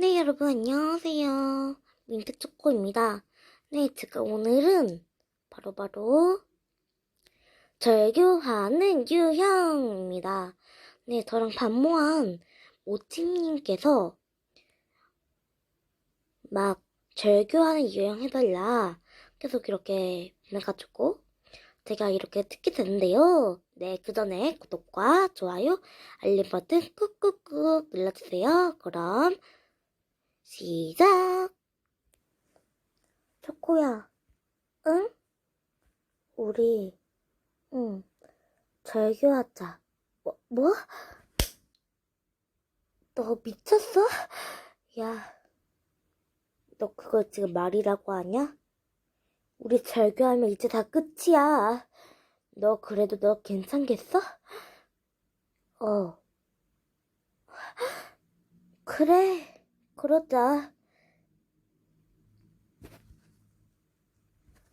네, 여러분, 안녕하세요. 민트초코입니다. 네, 제가 오늘은 바로바로 절교하는 유형입니다. 네, 저랑 반모한 모팀님께서 막 절교하는 유형 해달라 계속 이렇게 보내가지고 제가 이렇게 듣게 됐는데요. 네, 그 전에 구독과 좋아요, 알림 버튼 꾹꾹꾹 눌러주세요. 그럼 시작! 초코야, 응? 우리, 응, 절교하자. 뭐, 뭐? 너 미쳤어? 야, 너 그걸 지금 말이라고 하냐? 우리 절교하면 이제 다 끝이야. 너 그래도 너 괜찮겠어? 어. 그래, 그러자.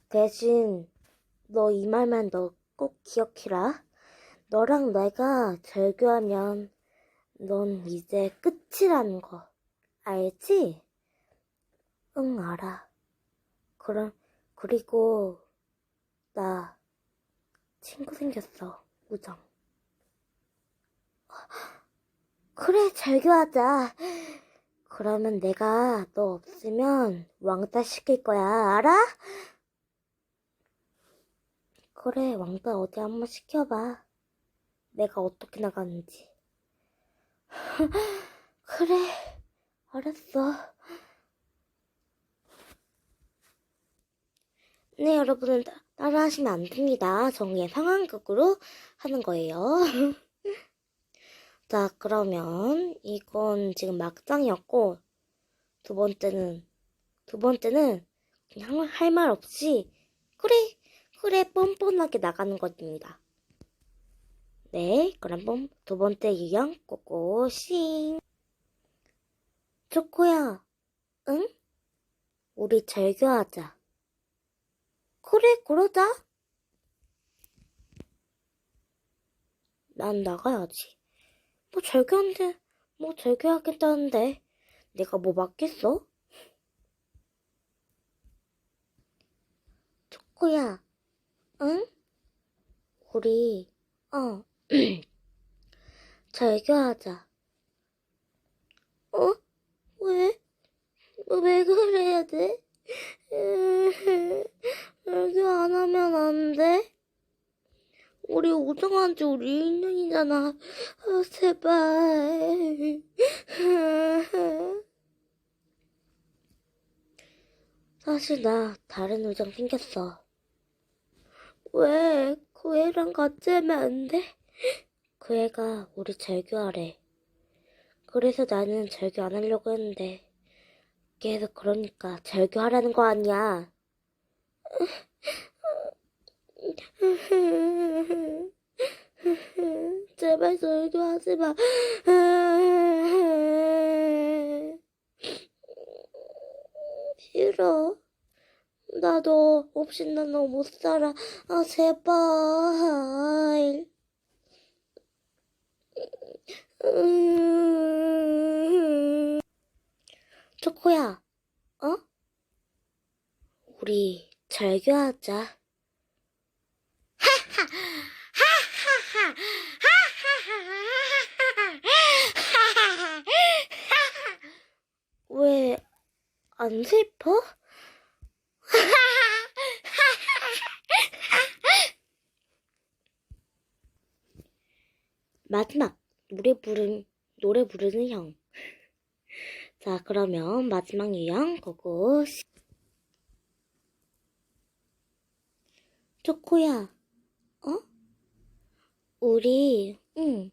대신 너 이 말만 너 꼭 기억해라. 너랑 내가 절교하면 넌 이제 끝이라는 거. 알지? 응, 알아. 그럼, 그리고 나 친구 생겼어. 우정. 그래, 절교하자. 그러면 내가 너 없으면 왕따 시킬 거야. 알아? 그래, 왕따 어디 한번 시켜봐. 내가 어떻게 나가는지. 그래, 알았어. 네, 여러분은 따- 따라하시면 안 됩니다. 정리의 상황극으로 하는 거예요. 자, 그러면 이건 지금 막장이었고, 두 번째는, 두 번째는 그냥 할 말 없이, 그래, 그래, 뻔뻔하게 나가는 것입니다. 네, 그럼 뻔- 두 번째 유형 꼬꼬싱. 초코야, 응? 우리 절교하자. 그래, 그러자. 난 나가야지. 뭐 절교한데, 뭐 절교하겠다는데, 내가 뭐 맞겠어? 초코야, 응? 우리, 어, 절교하자. 어? 왜? 왜그래야 돼? 절교 안 하면 안 돼? 우정한 지 우리 1년이잖아. 아, 제발. 사실 나 다른 우정 생겼어. 왜? 그 애랑 같이 하면 안 돼? 그 애가 우리 절교하래. 그래서 나는 절교 안 하려고 했는데 계속 그러니까 절교하라는 거 아니야. 제발 절교하지 마. 싫어. 나도 없이 난너못 살아. 아, 제발. 음. 초코야, 어? 우리 절교하자. 안 슬퍼? 마지막 노래 부른 노래 부르는 형. 자, 그러면 마지막 유형 거고 초코야, 어? 우리 응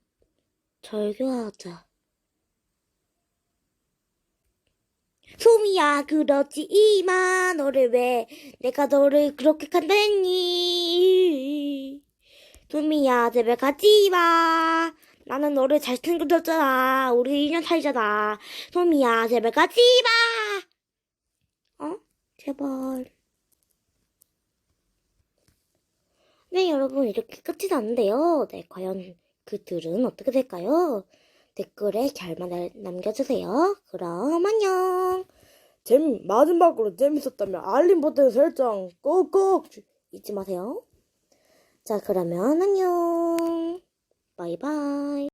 절교하자. 소미야, 그러지 마. 너를 왜 내가 너를 그렇게 간다했니? 소미야, 제발 가지 마. 나는 너를 잘 챙겨줬잖아. 우리 2년 사이잖아. 소미야, 제발 가지 마. 어? 제발. 네, 여러분, 이렇게 끝이 났는데요. 네, 과연 그들은 어떻게 될까요? 댓글에 결말을 남겨주세요. 그럼 안녕. 재미, 마지막으로 재밌었다면 알림 버튼 설정 꾹꾹 잊지 마세요. 자, 그러면 안녕. 바이바이.